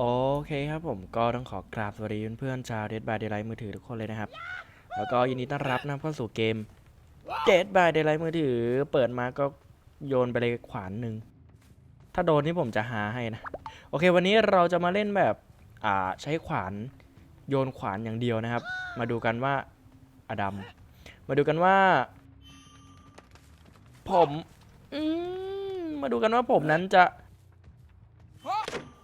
โอเคครับผมก็ต้องขอกราบสวัสดีเพื่อนๆชาวเด d บายเด y ไลท์มือถือทุกคนเลยนะครับ แล้วก็ยินดีต้อนรับนะเข้าสู่เกมเด d บายเด y ไลท์มือถือ เปิดมาก็โยนไปเลยขวานหนึ่งถ้าโดนนี่ผมจะหาให้นะ โอเค วันนี้เราจะมาเล่นแบบอ่าใช้ขวานโยนขวานอย่างเดียวนะครับ มาดูกันว่าอดัมมาดูกันว่า ผมอืมมาดูกันว่าผมนั้นจะ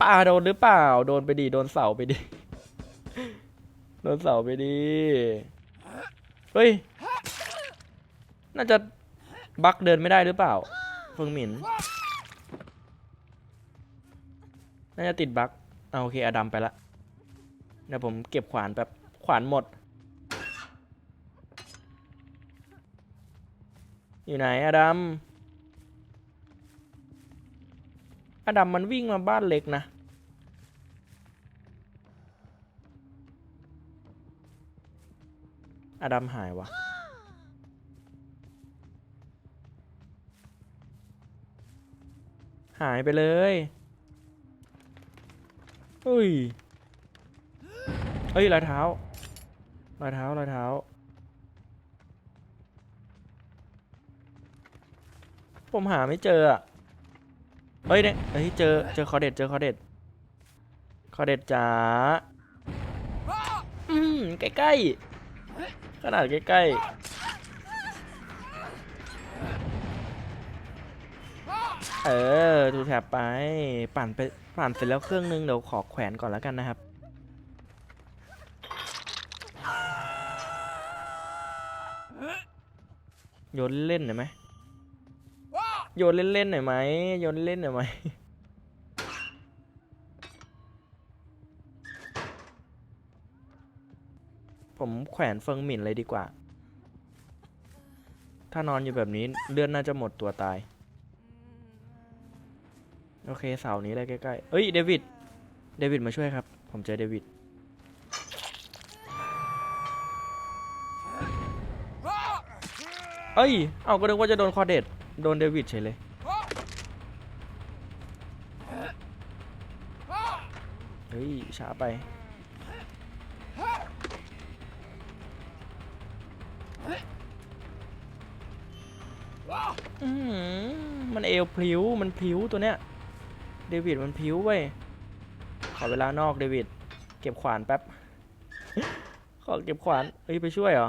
ป่าโดนหรือเปล่า โดนไปดีโดนเสาไปดีโดนเสาไปดีเฮ้ย น่าจะบักเดินไม่ได้หรือเปล่าเฟิงหมิน น่าจะติดบักเอาโอเคอดัมไปละ เดี๋ยวผมเก็บขวานแบบขวานหมด อยู่ไหนอดัมอดัมมันวิ่งมาบ้านเล็กนะ อดัมหายวะหายไปเลยเฮ้ยเฮ้ยรอยเท้ารอยเท้ารอยเท้า ผมหาไม่เจออะเฮ้ยเนี่ยเฮ้ยเจอเจอคอเด็ดเจอคอเด็ดคอเด็ดจ๋าอืมใกล้ๆ ขนาดใกล้ๆ เออดูแถบไป ปั่นไป ปั่นเสร็จแล้วเครื่องนึง เดี๋ยวขอแขวนก่อนแล้วกันนะครับ โยนเล่นหน่อยไหมโยนเล่นๆหน่อยไหมโยนเล่นหน่อยไหม ผมแขวนเฟิงหมิ่นเลยดีกว่า ถ้านอนอยู่แบบนี้เลือดน่าจะหมดตัวตาย โอเคเสานี้เลยใกล้ๆ เอ้ยเดวิด เดวิดมาช่วยครับ ผมเจอเดวิด เอ้ย เอาก็นึกว่าจะโดนคอเด็ด โดนเดวิดเฉยเลยเฮ้ยช้าไป มันเอวพลิ้ว มันพลิ้วตัวเนี้ย เดวิดมันพลิ้วเว้ย ขอเวลานอกเดวิด เก็บขวานแป๊บ ขอเก็บขวานเฮ้ยไปช่วยเหรอ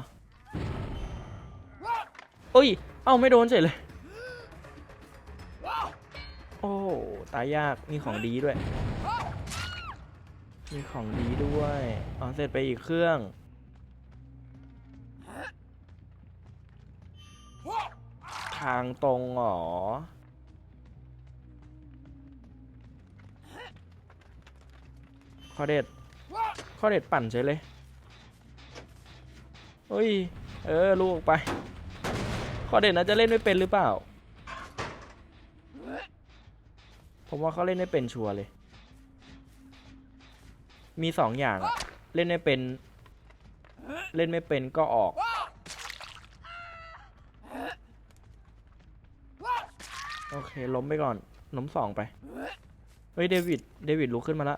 เอ้ย เอ้าไม่โดนเฉยเลย โอ้ ตายยาก มีของดีด้วย มีของดีด้วย เอาเสร็จไปอีกเครื่องางตรงเหรอ ข้อเด็ด ข้อเด็ดปั่นเฉยเลยเฮ้ย เออ ลูกออกไป ข้อเด็ดน่าจะเล่นไม่เป็นหรือเปล่า ผมว่าเขาเล่นไม่เป็นชัวร์เลย มีสองอย่าง เล่นไม่เป็น เล่นไม่เป็นก็ออก โอเค ล้มไปก่อนล้มสองไป เฮ้ย เดวิด เดวิดลุกขึ้นมาละ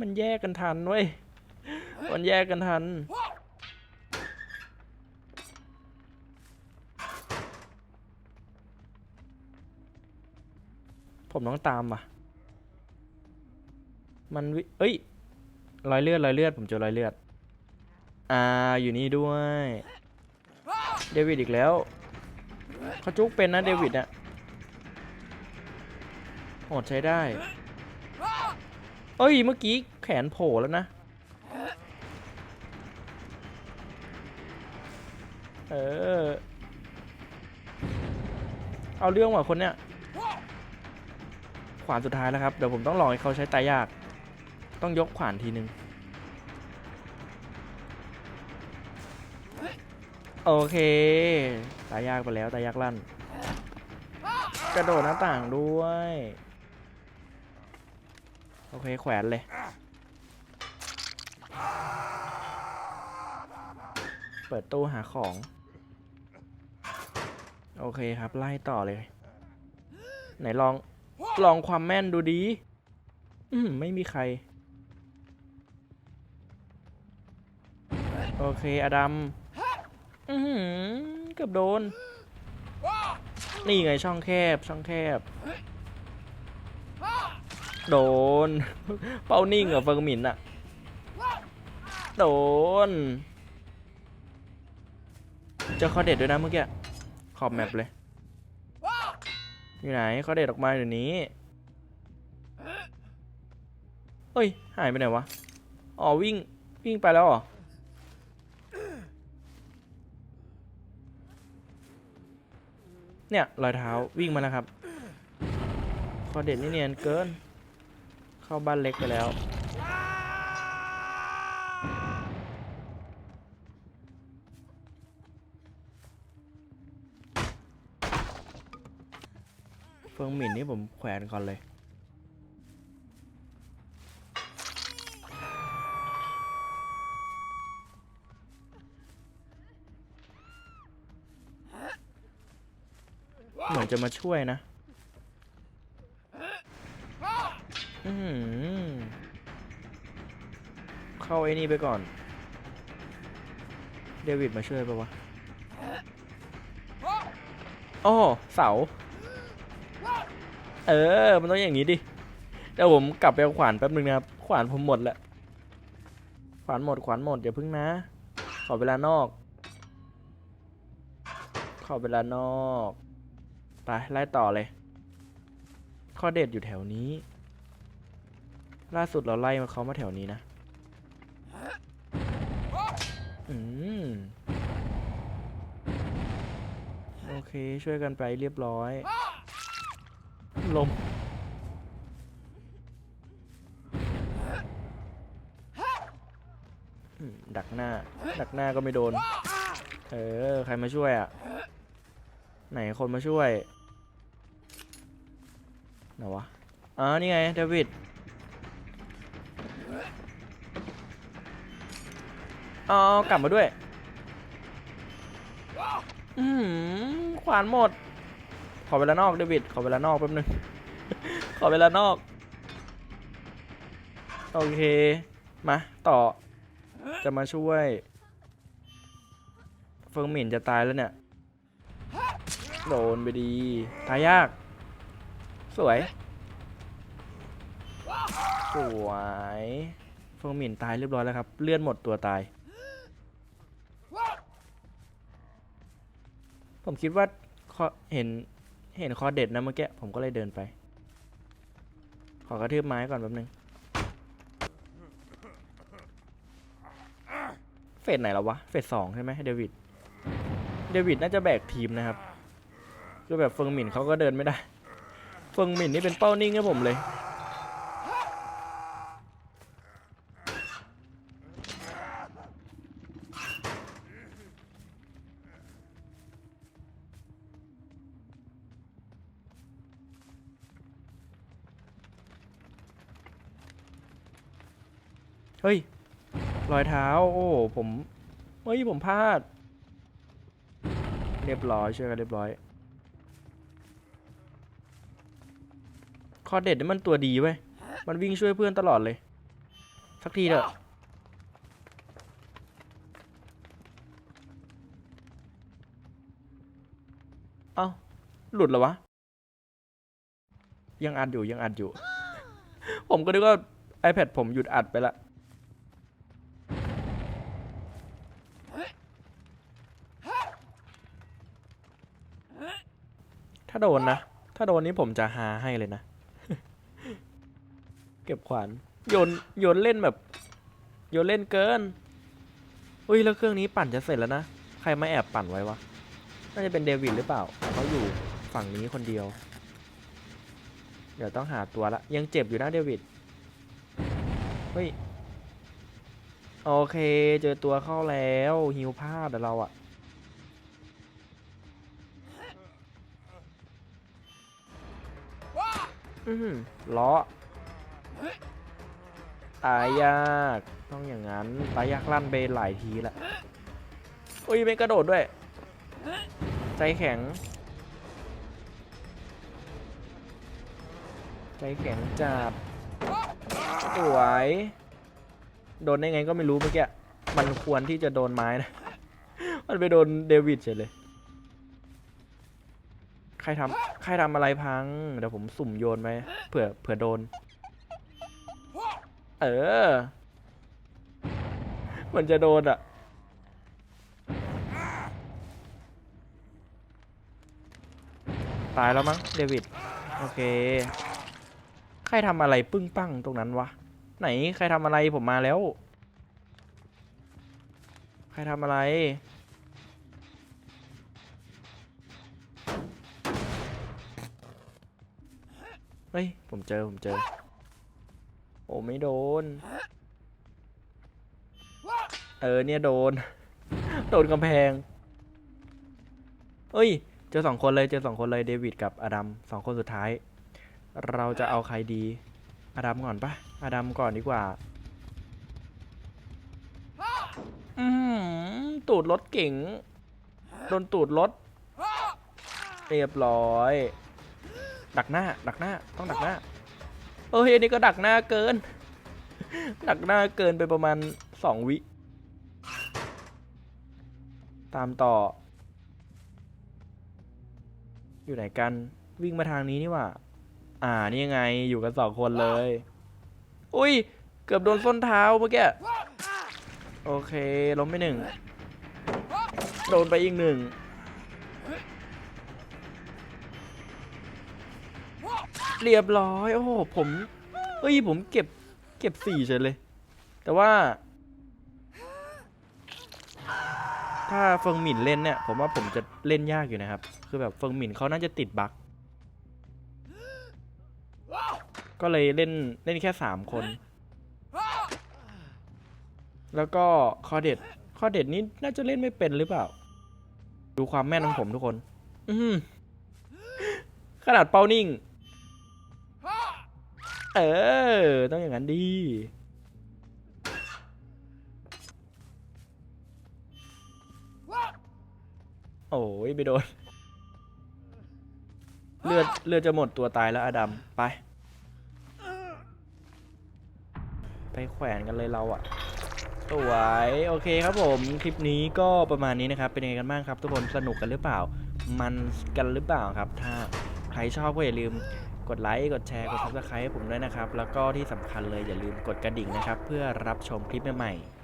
มันแยกกันทันเว้ย มันแยกกันทัน ผมต้องตามว่ะ มันวิเอ้ย รอยเลือดรอยเลือด ผมเจอรอยเลือด อ่า อยู่นี่ด้วย เดวิดอีกแล้วเขาจุกเป็นนะเดวิดอะโหดใช้ได้ เอ้ย เมื่อกี้แขนโผล่แล้วนะ เออ เอาเรื่องว่ะคนเนี้ย ขวานสุดท้ายแล้วครับ เดี๋ยวผมต้องลองให้เขาใช้ตายยาก ต้องยกขวานทีนึง โอเค ตายยากไปแล้ว ตายยากลั่น กระโดดหน้าต่างด้วย โอเค แขวนเลย เปิดตู้หาของ โอเคครับ ไล่ต่อเลย ไหนลอง ลองความแม่นดูดี อืมไม่มีใคร โอเค อดัม กือบโดน นี่ไงช่องแคบช่องแคบ โดน เป้านิ่งเหรอเฟิงหมินอะโดน เจอข้อเด็ดด้วยนะเมื่อกี้ขอบแมปเลย อยู่ไหนข้อเด็ดออกมาเดี๋ยวนี้เฮ้ย หายไปไหนวะ อ๋อวิ่งวิ่งไปแล้วเหรอ เนี่ยรอยเท้าวิ่งมาแล้วครับ คอเด็ดนี่เนียนเกิน เข้าบ้านเล็กไปแล้วเฟิงหมินนี่ผมแขวนก่อนเลย จะมาช่วยนะ อืเข้าไอ้นี่ไปก่อน เดวิดมาช่วยปะวะโอ้เสา เออ มันต้องอย่างนี้ดิ เดี๋ยวผมกลับไปเอาขวานแป๊บนึงนะครับ ขวานผมหมดแล้ว ขวานหมด ขวานหมดเดี๋ยวพึ่งนะ ขอเวลานอก ขอเวลานอก ไปไล่ต่อเลย ข้อเด็ดอยู่แถวนี้ ล่าสุดเราไล่มาเขามาแถวนี้นะ อืม โอเคช่วยกันไปเรียบร้อย ลมดักหน้า ดักหน้าก็ไม่โดน เออ ใครมาช่วยอะ ไหนคนมาช่วยไหนวะอ๋อนี่ไงเดวิดอ๋อกลับมาด้วย อืมขวานหมด ขอเวลานอกเดวิด ขอเวลานอกแป๊บนึง ขอเวลานอก โอเค มาต่อ จะมาช่วย เฟิงหมินจะตายแล้วเนี่ย โดนไปดีตายยาก สวย สวยเฟิงหมินตายเรียบร้อยแล้วครับ เลื่อนหมดตัวตาย ผมคิดว่าเห็นเห็นคอเด็ดนะเมื่อกี้ ผมก็เลยเดินไป ขอกระทืบไม้ก่อนแป๊บนึง เฟสไหนแล้ววะ เฟสสองใช่ไหมเดวิด เดวิดน่าจะแบกทีมนะครับ คือแบบเฟิงหมินเขาก็เดินไม่ได้ เฟิงหมินนี่เป็นเป้านิ่งให้ผมเลย เฮ้ย รอยเท้า โอ้ผม เฮ้ย ผมพลาด เรียบร้อยช่วยกันเรียบร้อย อเด็ดนี่มันตัวดีเว้ย มันวิ่งช่วยเพื่อนตลอดเลย สักทีเถอะเอ้า หลุดเหรอวะ ยังอัดอยู่ยังอัดอยู่ ผมก็นึกว่า iPad ผมหยุดอัดไปละถ้าโดนนะ ถ้าโดนนี้ผมจะหาให้เลยนะ เก็บขวานโยนโยนเล่นแบบโยนเล่นเกินอุ้ยแล้วเครื่องนี้ปั่นจะเสร็จแล้วนะใครมาแอบปั่นไว้วะน่าจะเป็นเดวิดหรือเปล่าเขาอยู่ฝั่งนี้คนเดียว เดี๋ยวต้องหาตัวละยังเจ็บอยู่นะเดวิดเฮ้ยโอเคเจอตัวเข้าแล้วฮิวพลาแต่เราอะอือหือล้อ ตายยากต้องอย่างนั้นตายยากลั่นไปหลายทีละอุ้ยไม่กระโดดด้วย ใจแข็ง ใจแข็งจัดสวยโดนได้ไงก็ไม่รู้เมื่อกี้มันควรที่จะโดนไม้นะ มันไปโดนเดวิดเฉยเลย ใครทำใครทำอะไรพัง เดี๋ยวผมสุ่มโยนไปเผื่อเผื่อโดน เออ มันจะโดนอะ ตายแล้วมั้งเดวิด โอเค ใครทำอะไรปึ้งปั้งตรงนั้นวะ ไหนใครทำอะไรผมมาแล้ว ใครทำอะไรเฮ้ย ผมเจอ ผมเจอ อ้ไม่โดน เออเนี่ยโดน โดนกำแพง เอ้ย เจอสองคนเลยเจอสองคนเลยเดวิดกับอดัมสองคนสุดท้าย เราจะเอาใครดี อดัมก่อนปะอดัมก่อนดีกว่า อืมตูดรถเก่ง โดนตูดรถ เรียบร้อย ดักหน้า ดักหน้า ต้องดักหน้า เอ้ยอันนี้ก็ดักหน้าเกิน ดักหน้าเกินไปประมาณสองวิ ตามต่อ อยู่ไหนกัน วิ่งมาทางนี้นี่ว่า อ่า นี่ยังไง อยู่กันสองคนเลย อุ้ย เกือบโดนส้นเท้าเมื่อกี้ โอเค ล้มไปหนึ่ง โดนไปอีกหนึ่ง เรียบร้อย โอ้โหผมเอ้ยผมเก็บเก็บสี่เฉยเลย แต่ว่า ถ้าเฟิงหมินเล่นเนี่ย ผมว่าผมจะเล่นยากอยู่นะครับ คือแบบเฟิงหมินเขาน่าจะติดบั๊กก็เลยเล่นเล่นแค่สามคน แล้วก็คอเด็ดคอเด็ดนี้น่าจะเล่นไม่เป็นหรือเปล่า ดูความแม่นของผมทุกคน อืขนาดเป้านิ่ง เออ ต้องอย่างนั้นดีโอ้ยไปโดน เลือดเลือดจะหมดตัวตายแล้วอดัมไป ไปแขวนกันเลยเราอะสวยโอเคครับผม คลิปนี้ก็ประมาณนี้นะครับ เป็นยังไงกันบ้างครับ ทุกคนสนุกกันหรือเปล่า มันกันหรือเปล่าครับ ถ้าใครชอบก็อย่าลืม กดไลค์กดแชร์กด subscribe ให้ผมด้วยนะครับ แล้วก็ที่สำคัญเลยอย่าลืมกดกระดิ่งนะครับ เพื่อรับชมคลิปใหม่ๆ